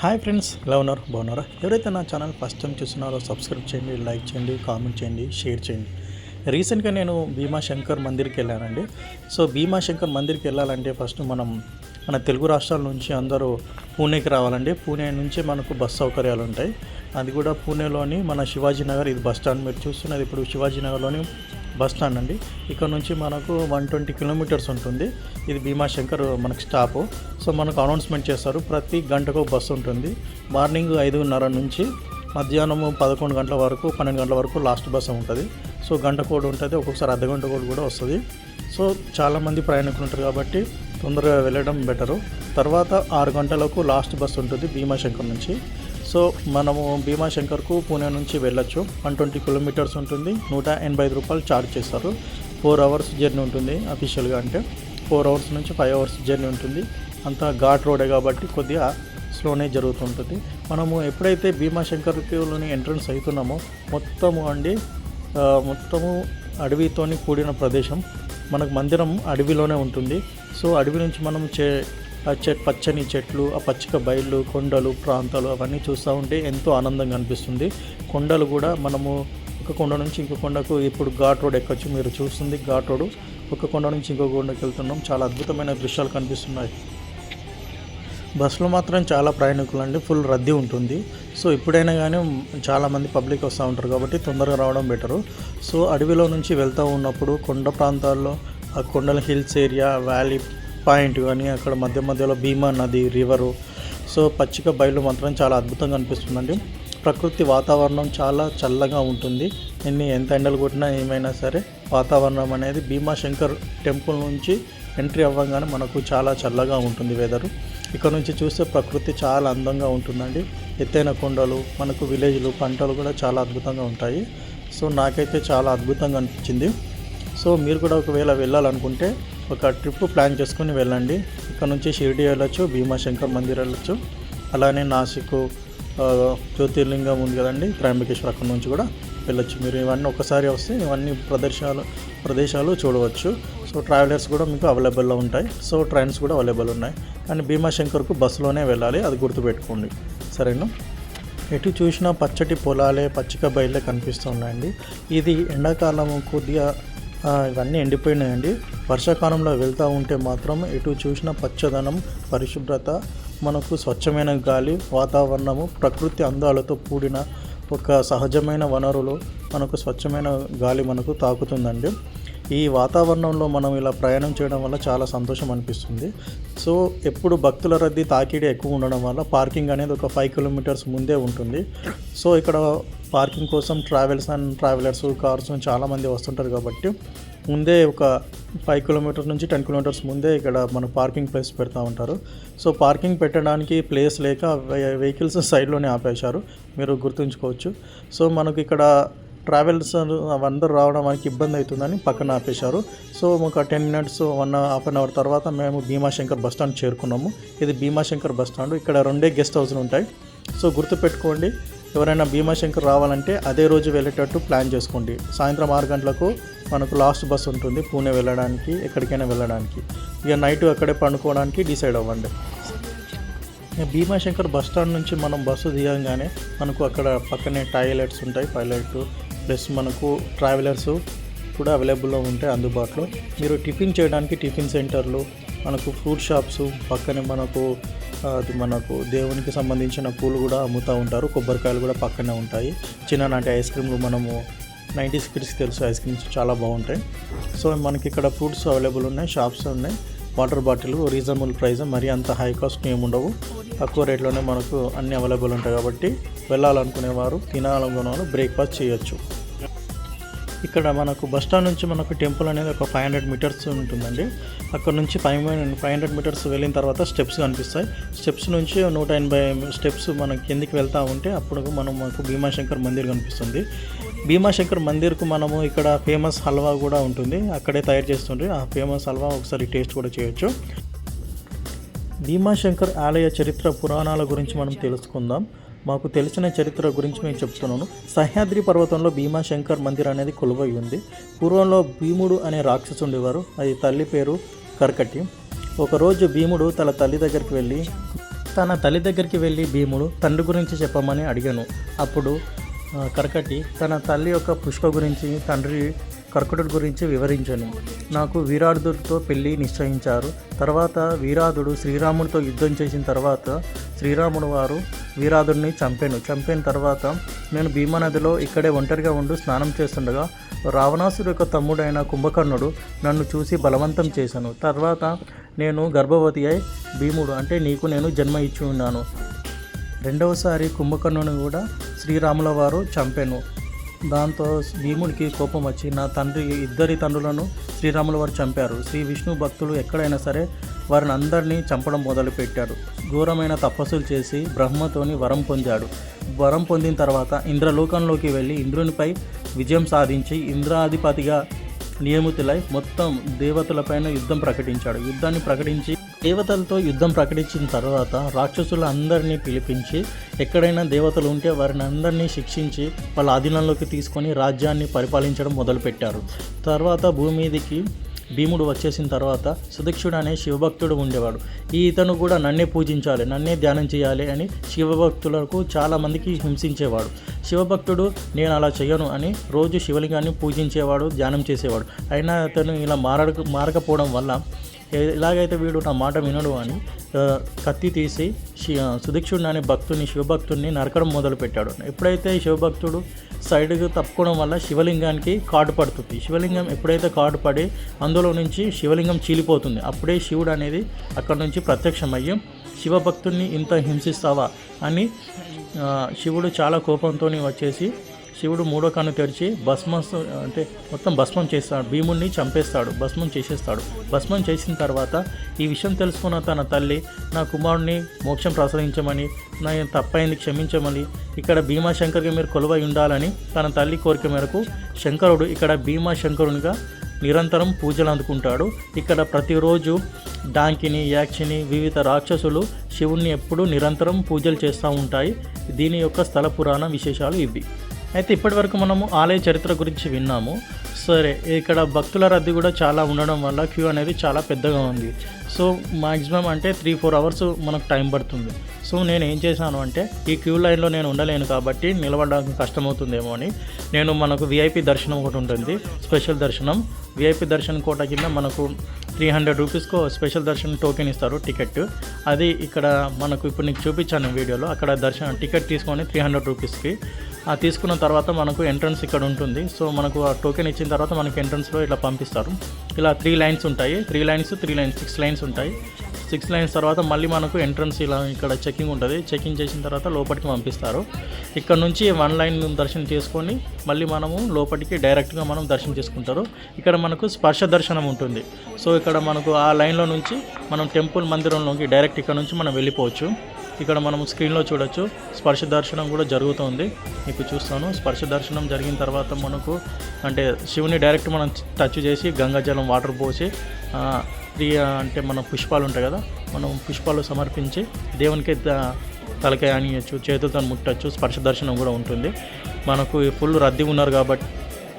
Hi friends ఎలా ఉన్నారు? బాగున్నారా? ఎవరైతే నా ఛానల్ ఫస్ట్ టైం చూస్తున్నారో సబ్స్క్రైబ్ చేయండి లైక్ చేయండి కామెంట్ చేయండి షేర్ చేయండి. రీసెంట్గా నేను భీమా శంకర్ మందిర్కి వెళ్ళానండి. సో భీమా శంకర్ మందిర్కి వెళ్ళాలంటే ఫస్ట్ మనం మన తెలుగు రాష్ట్రాల నుంచి అందరూ పూణేకి రావాలండి. పూణే నుంచి మనకు బస్ సౌకర్యాలు ఉంటాయి. అది కూడా పూణేలోని మన శివాజీ నగర్ ఇది బస్ స్టాండ్ మీరు చూస్తున్నది ఇప్పుడు శివాజీ నగర్లోని బస్ స్టాండ్ అండి. ఇక్కడ నుంచి మనకు వన్ ట్వంటీ కిలోమీటర్స్ ఉంటుంది. ఇది భీమాశంకర్ మనకు స్టాప్. సో మనకు అనౌన్స్మెంట్ చేస్తారు. ప్రతి గంటకు బస్సు ఉంటుంది. మార్నింగ్ ఐదున్నర నుంచి మధ్యాహ్నం పదకొండు గంటల వరకు పన్నెండు గంటల వరకు లాస్ట్ బస్సు ఉంటుంది. సో గంట కోడ్ ఉంటుంది. ఒక్కొక్కసారి అర్ధ గంట కోడ్ కూడా వస్తుంది. సో చాలామంది ప్రయాణికులు ఉంటారు కాబట్టి తొందరగా వెళ్ళడం బెటరు. తర్వాత ఆరు గంటలకు లాస్ట్ బస్సు ఉంటుంది భీమాశంకర్ నుంచి. సో మనము భీమాశంకర్కు పూణే నుంచి వెళ్ళొచ్చు. వన్ ట్వంటీ కిలోమీటర్స్ ఉంటుంది. నూట ఎనభై ఐదు రూపాయలు ఛార్జ్ చేస్తారు. ఫోర్ అవర్స్ జర్నీ ఉంటుంది అఫీషియల్గా అంటే. ఫోర్ అవర్స్ నుంచి ఫైవ్ అవర్స్ జర్నీ ఉంటుంది. అంతా ఘాట్ రోడే కాబట్టి కొద్దిగా స్లోనే జరుగుతుంటుంది. మనము ఎప్పుడైతే భీమాశంకర్లోని ఎంట్రన్స్ అవుతున్నామో మొత్తము అండి మొత్తము అడవితోని కూడిన ప్రదేశం. మనకు మందిరం అడవిలోనే ఉంటుంది. సో అడవి నుంచి మనం చే ఆ చెట్ పచ్చని చెట్లు ఆ పచ్చిక బయళ్ళు కొండలు ప్రాంతాలు అవన్నీ చూస్తూ ఉంటే ఎంతో ఆనందంగా అనిపిస్తుంది. కొండలు కూడా మనము ఒక కొండ నుంచి ఇంకో కొండకు ఇప్పుడు ఘాట్ రోడ్ ఎక్కొచ్చు మీరు చూస్తుంది. ఘాట్ రోడ్ ఒక కొండ నుంచి ఇంకో కొండకి వెళ్తున్నాం. చాలా అద్భుతమైన దృశ్యాలు కనిపిస్తున్నాయి. బస్సులో మాత్రం చాలా ప్రయాణికులు అండి ఫుల్ రద్దీ ఉంటుంది. సో ఎప్పుడైనా కానీ చాలామంది పబ్లిక్ వస్తూ ఉంటారు కాబట్టి తొందరగా రావడం బెటరు. సో అడవిలో నుంచి వెళ్తూ ఉన్నప్పుడు కొండ ప్రాంతాల్లో ఆ కొండల హిల్స్ ఏరియా వ్యాలీ పాయింట్ కానీ అక్కడ మధ్య మధ్యలో భీమా నది రివరు. సో పచ్చిక బయలు మాత్రం చాలా అద్భుతంగా అనిపిస్తుందండి. ప్రకృతి వాతావరణం చాలా చల్లగా ఉంటుంది. ఎన్ని ఎంత ఎండలు కొట్టినా ఏమైనా సరే వాతావరణం అనేది భీమాశంకర్ టెంపుల్ నుంచి ఎంట్రీ అవ్వగానే మనకు చాలా చల్లగా ఉంటుంది వెదరు ఇక్కడ నుంచి చూస్తే ప్రకృతి చాలా అందంగా ఉంటుందండి. ఎత్తైన కొండలు మనకు విలేజ్లు పంటలు కూడా చాలా అద్భుతంగా ఉంటాయి. సో నాకైతే చాలా అద్భుతంగా అనిపించింది. సో మీరు కూడా ఒకవేళ వెళ్ళాలనుకుంటే ఒక ట్రిప్ ప్లాన్ చేసుకుని వెళ్ళండి. ఇక్కడ నుంచి షిరిడి వెళ్ళొచ్చు భీమాశంకర్ మందిర్ వెళ్ళొచ్చు. అలానే నాసిక్ జ్యోతిర్లింగం ఉంది కదండి త్రయంబకేశ్వర్ అక్కడ నుంచి కూడా వెళ్ళొచ్చు. మీరు ఇవన్నీ ఒకసారి వస్తే ఇవన్నీ ప్రదేశాలు ప్రదేశాలు చూడవచ్చు. సో ట్రావెలర్స్ కూడా మీకు అవైలబుల్లో ఉంటాయి. సో ట్రైన్స్ కూడా అవైలబుల్ ఉన్నాయి. కానీ భీమాశంకర్కు బస్సులోనే వెళ్ళాలి అది గుర్తుపెట్టుకోండి. సరేనా? ఎటు చూసినా పచ్చటి పొలాలే పచ్చిక బయలే కనిపిస్తున్నాయండి. ఇది ఎండాకాలం కొద్దిగా ఇవన్నీ ఎండిపోయినాయండి. వర్షాకాలంలో వెళ్తూ ఉంటే మాత్రం ఎటు చూసిన పచ్చదనం పరిశుభ్రత మనకు స్వచ్ఛమైన గాలి వాతావరణము ప్రకృతి అందాలతో కూడిన ఒక సహజమైన వనరులు మనకు స్వచ్ఛమైన గాలి మనకు తాకుతుందండి. ఈ వాతావరణంలో మనం ఇలా ప్రయాణం చేయడం వల్ల చాలా సంతోషం అనిపిస్తుంది. సో ఎప్పుడు భక్తుల రద్దీ తాకిడి ఎక్కువ ఉండడం వల్ల పార్కింగ్ అనేది ఒక ఫైవ్ కిలోమీటర్స్ ముందే ఉంటుంది. సో ఇక్కడ పార్కింగ్ కోసం ట్రావెల్స్ అండ్ ట్రావెలర్స్ కార్స్ చాలామంది వస్తుంటారు కాబట్టి ముందే ఒక ఫైవ్ కిలోమీటర్స్ నుంచి టెన్ కిలోమీటర్స్ ముందే ఇక్కడ మన పార్కింగ్ ప్లేస్ పెడతా ఉంటారు. సో పార్కింగ్ పెట్టడానికి ప్లేస్ లేక వెహికల్స్ సైడ్లోనే ఆపేశారు. మీరు గుర్తుంచుకోవచ్చు. సో మనకి ఇక్కడ ట్రావెల్స్ అందరూ రావడం మనకి ఇబ్బంది అవుతుందని పక్కన ఆపేశారు. సో ఒక ten minutes one half an hour తర్వాత మేము భీమాశంకర్ బస్ స్టాండ్ చేరుకున్నాము. ఇది భీమాశంకర్ బస్ స్టాండ్. ఇక్కడ రెండే గెస్ట్ హౌస్లు ఉంటాయి. సో గుర్తుపెట్టుకోండి ఎవరైనా భీమాశంకర్ రావాలంటే అదే రోజు వెళ్ళేటట్టు ప్లాన్ చేసుకోండి. సాయంత్రం ఆరు గంటలకు మనకు లాస్ట్ బస్ ఉంటుంది పూణే వెళ్ళడానికి ఎక్కడికైనా వెళ్ళడానికి. ఇక నైట్ అక్కడే పండుకోవడానికి డిసైడ్ అవ్వండి. ఇక భీమాశంకర్ బస్ స్టాండ్ నుంచి మనం బస్సు దిగంగానే మనకు అక్కడ పక్కనే టాయిలెట్స్ ఉంటాయి టాయిలెట్ ప్లస్ మనకు ట్రావెలర్స్ కూడా అవైలబుల్లో ఉంటాయి అందుబాటులో. మీరు టిఫిన్ చేయడానికి టిఫిన్ సెంటర్లు మనకు ఫ్రూట్ షాప్స్ పక్కనే మనకు అది మనకు దేవునికి సంబంధించిన పూలు కూడా అమ్ముతూ ఉంటారు. కొబ్బరికాయలు కూడా పక్కనే ఉంటాయి. చిన్ననాటి ఐస్ క్రీమ్లు మనము నైంటీస్ కిడ్స్ తెలుసు ఐస్ క్రీమ్స్ చాలా బాగుంటాయి. సో మనకి ఇక్కడ ఫ్రూట్స్ అవైలబుల్ ఉన్నాయి షాప్స్ ఉన్నాయి. వాటర్ బాటిల్ రీజనబుల్ ప్రైస్ మరీ అంత హై కాస్ట్ ఏమి ఉండవు తక్కువ రేట్లోనే మనకు అన్ని అవైలబుల్ ఉంటాయి కాబట్టి వెళ్ళాలనుకునేవారు తినాలనుకునే బ్రేక్ఫాస్ట్ చేయొచ్చు. ఇక్కడ మనకు బస్ స్టాండ్ నుంచి మనకు టెంపుల్ అనేది ఒక ఫైవ్ హండ్రెడ్ మీటర్స్ ఉంటుందండి. అక్కడ నుంచి ఫైవ్ ఫైవ్ హండ్రెడ్ మీటర్స్ వెళ్ళిన తర్వాత స్టెప్స్ కనిపిస్తాయి. స్టెప్స్ నుంచి నూట ఎనభై స్టెప్స్ మనం కిందికి వెళ్తూ ఉంటే అప్పుడు మనం మనకు భీమాశంకర్ మందిర్ కనిపిస్తుంది. భీమాశంకర్ మందిర్కు మనము ఇక్కడ ఫేమస్ హల్వా కూడా ఉంటుంది. అక్కడే తయారు చేస్తుంటే ఆ ఫేమస్ హల్వా ఒకసారి టేస్ట్ కూడా చేయొచ్చు. భీమాశంకర్ ఆలయ చరిత్ర పురాణాల గురించి మనం తెలుసుకుందాం. మాకు తెలిసిన చరిత్ర గురించి నేను చెప్తున్నాను. సహ్యాద్రి పర్వతంలో భీమాశంకర్ మందిర్ అనేది కొలువై ఉంది. పూర్వంలో భీముడు అనే రాక్షసు ఉండేవారు. అది తల్లి పేరు కర్కటి. ఒకరోజు భీముడు తన తల్లి దగ్గరికి వెళ్ళి తన తల్లి దగ్గరికి వెళ్ళి భీముడు తండ్రి గురించి చెప్పమని అడిగాను. అప్పుడు కరకటి కర్కటి తన తల్లి యొక్క పుష్ప గురించి తండ్రి కర్కటుడి గురించి వివరించను. నాకు వీరార్థుడితో పెళ్ళి నిశ్చయించారు. తర్వాత వీరాధుడు శ్రీరాముడితో యుద్ధం చేసిన తర్వాత శ్రీరాముడు వారు వీరాధుడిని చంపాను. చంపిన తర్వాత నేను భీమానదిలో ఇక్కడే ఒంటరిగా ఉండి స్నానం చేస్తుండగా రావణాసుడు యొక్క తమ్ముడైన కుంభకర్ణుడు నన్ను చూసి బలవంతం చేశాను. తర్వాత నేను గర్భవతి అయి భీముడు అంటే నీకు నేను జన్మ ఇచ్చి ఉన్నాను. రెండవసారి కుంభకర్ణుని కూడా శ్రీరాముల వారు చంపాను. దాంతో భీముడికి కోపం వచ్చి నా తండ్రి ఇద్దరి తండ్రులను శ్రీరాముల వారు చంపారు. శ్రీ విష్ణు భక్తులు ఎక్కడైనా సరే వారిని అందరినీ చంపడం మొదలుపెట్టాడు. ఘోరమైన తపస్సులు చేసి బ్రహ్మతోని వరం పొందాడు. వరం పొందిన తర్వాత ఇంద్రలోకంలోకి వెళ్ళి ఇంద్రునిపై విజయం సాధించి ఇంద్రాధిపతిగా నియమితులై మొత్తం దేవతలపైన యుద్ధం ప్రకటించాడు. యుద్ధాన్ని ప్రకటించి దేవతలతో యుద్ధం ప్రకటించిన తర్వాత రాక్షసుల అందరినీ పిలిపించి ఎక్కడైనా దేవతలు ఉంటే వారిని అందరినీ శిక్షించి వాళ్ళ ఆధీనంలోకి తీసుకొని రాజ్యాన్ని పరిపాలించడం మొదలుపెట్టారు. తర్వాత భూమి మీదకి భీముడు వచ్చేసిన తర్వాత సుదక్షుడు అనే శివభక్తుడు ఉండేవాడు. ఈ ఇతను కూడా నన్నే పూజించాలి నన్నే ధ్యానం చేయాలి అని శివభక్తులకు చాలామందికి హింసించేవాడు. శివభక్తుడు నేను అలా చేయను అని రోజు శివలింగాన్ని పూజించేవాడు ధ్యానం చేసేవాడు. అయినా అతను ఇలా మారక మారకపోవడం వల్ల ఎలాగైతే వీడు నా మాట వినడు అని కత్తి తీసి శి- సుదీక్షుడిని అనే భక్తుని శివభక్తుడిని నరకడం మొదలుపెట్టాడు. ఎప్పుడైతే శివభక్తుడు సైడ్కి తప్పుకోవడం వల్ల శివలింగానికి కాటు పడుతుంది. శివలింగం ఎప్పుడైతే కాటు పడి అందులో నుంచి శివలింగం చీలిపోతుంది అప్పుడే శివుడు అనేది అక్కడ నుంచి ప్రత్యక్షమయ్యి శివభక్తుడిని ఇంత హింసిస్తావా? అని శివుడు చాలా కోపంతో వచ్చేసి శివుడు మూడో కన్ను తెరిచి భస్మం అంటే మొత్తం భస్మం చేస్తాడు. భీముడిని చంపేస్తాడు. భస్మం చేసేస్తాడు. భస్మం చేసిన తర్వాత ఈ విషయం తెలుసుకున్న తన తల్లి నా కుమారుడిని మోక్షం ప్రసాదించమని నా తప్పైంది క్షమించమని ఇక్కడ భీమాశంకర్కి మీరు కొలువై ఉండాలని తన తల్లి కోరిక మేరకు శంకరుడు ఇక్కడ భీమాశంకరునిగా నిరంతరం పూజలు అందుకుంటాడు. ఇక్కడ ప్రతిరోజు డాంకిని యాక్షిని వివిధ రాక్షసులు శివుణ్ణి ఎప్పుడూ నిరంతరం పూజలు చేస్తూ ఉంటాయి. దీని యొక్క స్థల పురాణ విశేషాలు ఇవి. అయితే ఇప్పటివరకు మనము ఆలయ చరిత్ర గురించి విన్నాము. సరే ఇక్కడ భక్తుల రద్దీ కూడా చాలా ఉండడం వల్ల క్యూ అనేది చాలా పెద్దగా ఉంది. సో మాక్సిమం అంటే త్రీ ఫోర్ అవర్స్ మనకు టైం పడుతుంది. సో నేను ఏం చేశాను అంటే ఈ క్యూ లైన్లో నేను ఉండలేను కాబట్టి నిలబడడానికి కష్టమవుతుందేమో అని నేను మనకు విఐపి దర్శనం ఒకటి ఉంటుంది. స్పెషల్ దర్శనం. విఐపి దర్శనం కోట కింద మనకు త్రీ హండ్రెడ్ రూపీస్కో స్పెషల్ దర్శన్ టోకెన్ ఇస్తారు టికెట్ అది ఇక్కడ మనకు ఇప్పుడు నీకు చూపించాను వీడియోలో. అక్కడ దర్శనం టికెట్ తీసుకొని త్రీ హండ్రెడ్ రూపీస్కి. ఆ తీసుకున్న తర్వాత మనకు ఎంట్రన్స్ ఇక్కడ ఉంటుంది. సో మనకు ఆ టోకెన్ ఇచ్చిన తర్వాత మనకు ఎంట్రన్స్లో ఇట్లా పంపిస్తారు. ఇలా త్రీ లైన్స్ ఉంటాయి. Three lines three lines six lines ఉంటాయి. సిక్స్ లైన్స్ తర్వాత మళ్ళీ మనకు ఎంట్రన్స్ ఇలా ఇక్కడ చెకింగ్ ఉంటుంది. చెకింగ్ చేసిన తర్వాత లోపలికి పంపిస్తారు. ఇక్కడ నుంచి వన్ లైన్ దర్శనం చేసుకొని మళ్ళీ మనము లోపలికి డైరెక్ట్గా మనం దర్శనం చేసుకుంటారు. ఇక్కడ మనకు స్పర్శ దర్శనం ఉంటుంది. సో ఇక్కడ మనకు ఆ లైన్లో నుంచి మనం టెంపుల్ మందిరంలోకి డైరెక్ట్ ఇక్కడ నుంచి మనం వెళ్ళిపోవచ్చు. ఇక్కడ మనం స్క్రీన్లో చూడొచ్చు. స్పర్శ దర్శనం కూడా జరుగుతుంది. మీకు చూస్తాను. స్పర్శ దర్శనం జరిగిన తర్వాత మనకు అంటే శివుని డైరెక్ట్ మనం టచ్ చేసి గంగాజలం వాటర్ పోసి ప్రియ అంటే మన పుష్పాలు ఉంటాయి కదా మనం పుష్పాలు సమర్పించి దేవునికి తలకాయ అనియచ్చు చేతులతో ముట్టచ్చు స్పర్శ దర్శనం కూడా ఉంటుంది. మనకు ఫుల్ రద్దీ ఉన్నారు కాబట్టి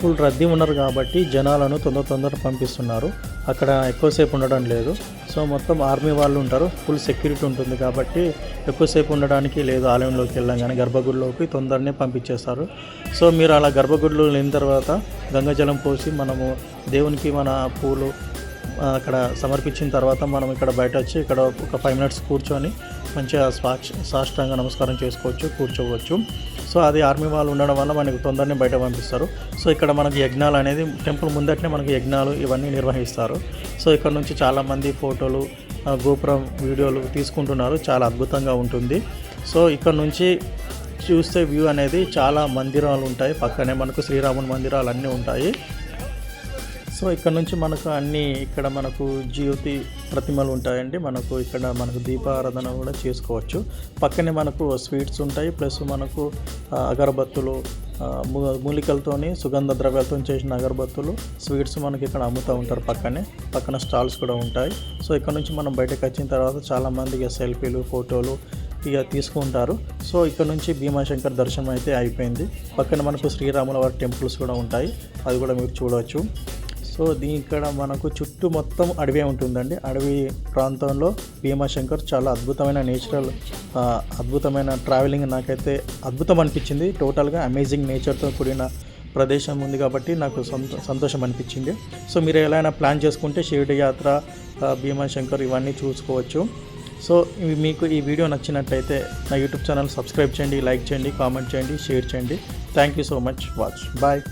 ఫుల్ రద్దీ ఉన్నారు కాబట్టి జనాలను తొందర తొందర పంపిస్తున్నారు. అక్కడ ఎక్కువసేపు ఉండడం లేదు. సో మొత్తం ఆర్మీ వాళ్ళు ఉంటారు ఫుల్ సెక్యూరిటీ ఉంటుంది కాబట్టి ఎక్కువసేపు ఉండడానికి లేదు ఆలయంలోకి వెళ్ళగానే గర్భగుడిలోకి తొందరనే పంపించేస్తారు. సో మీరు అలా గర్భగుడిలో లేని తర్వాత గంగాజలం పోసి మనము దేవునికి మన పూలు అక్కడ సమర్పించిన తర్వాత మనం ఇక్కడ బయట వచ్చి ఇక్కడ ఒక ఫైవ్ మినిట్స్ కూర్చొని మంచిగా స్వాక్ష సాష్టాంగ నమస్కారం చేసుకోవచ్చు కూర్చోవచ్చు. సో అది ఆర్మీ వాళ్ళు ఉండడం వల్ల మనకు తొందరనే బయట పంపిస్తారు. సో ఇక్కడ మనకి యజ్ఞాలు అనేది టెంపుల్ ముందటనే మనకి యజ్ఞాలు ఇవన్నీ నిర్వహిస్తారు. సో ఇక్కడ నుంచి చాలామంది ఫోటోలు గోపురం వీడియోలు తీసుకుంటున్నారు. చాలా అద్భుతంగా ఉంటుంది. సో ఇక్కడ నుంచి చూస్తే వ్యూ అనేది చాలా మందిరాలు ఉంటాయి. పక్కనే మనకు శ్రీరాముని మందిరాలు అన్నీ ఉంటాయి. సో ఇక్కడ నుంచి మనకు అన్ని ఇక్కడ మనకు జ్యోతి ప్రతిమలు ఉంటాయండి. మనకు ఇక్కడ మనకు దీపారాధన కూడా చేసుకోవచ్చు. పక్కనే మనకు స్వీట్స్ ఉంటాయి. ప్లస్ మనకు అగరబత్తులు మూలికలతోని సుగంధ ద్రవ్యాలతో చేసిన అగరబత్తులు స్వీట్స్ మనకి ఇక్కడ అమ్ముతూ ఉంటారు పక్కనే. పక్కన స్టాల్స్ కూడా ఉంటాయి. సో ఇక్కడ నుంచి మనం బయటకు వచ్చిన తర్వాత చాలామంది ఇక సెల్ఫీలు ఫోటోలు ఇక తీసుకుంటారు. సో ఇక్కడ నుంచి భీమాశంకర్ దర్శనం అయితే అయిపోయింది. పక్కన మనకు శ్రీరాముల వారి టెంపుల్స్ కూడా ఉంటాయి. అది కూడా మీరు చూడవచ్చు. సో దీని ఇక్కడ మనకు చుట్టూ మొత్తం అడవి ఉంటుందండి. అడవి ప్రాంతంలో భీమాశంకర్ చాలా అద్భుతమైన నేచురల్ అద్భుతమైన ట్రావెలింగ్ నాకైతే అద్భుతం అనిపించింది. టోటల్గా అమేజింగ్ నేచర్తో కూడిన ప్రదేశం ఉంది కాబట్టి నాకు సంతో సంతోషం అనిపించింది. సో మీరు ఎలా అయినా ప్లాన్ చేసుకుంటే షిరిడి యాత్ర భీమాశంకర్ ఇవన్నీ చూసుకోవచ్చు. సో మీకు ఈ వీడియో నచ్చినట్టయితే నా యూట్యూబ్ ఛానల్ సబ్స్క్రైబ్ చేయండి లైక్ చేయండి కామెంట్ చేయండి షేర్ చేయండి. Thank you so much watch bye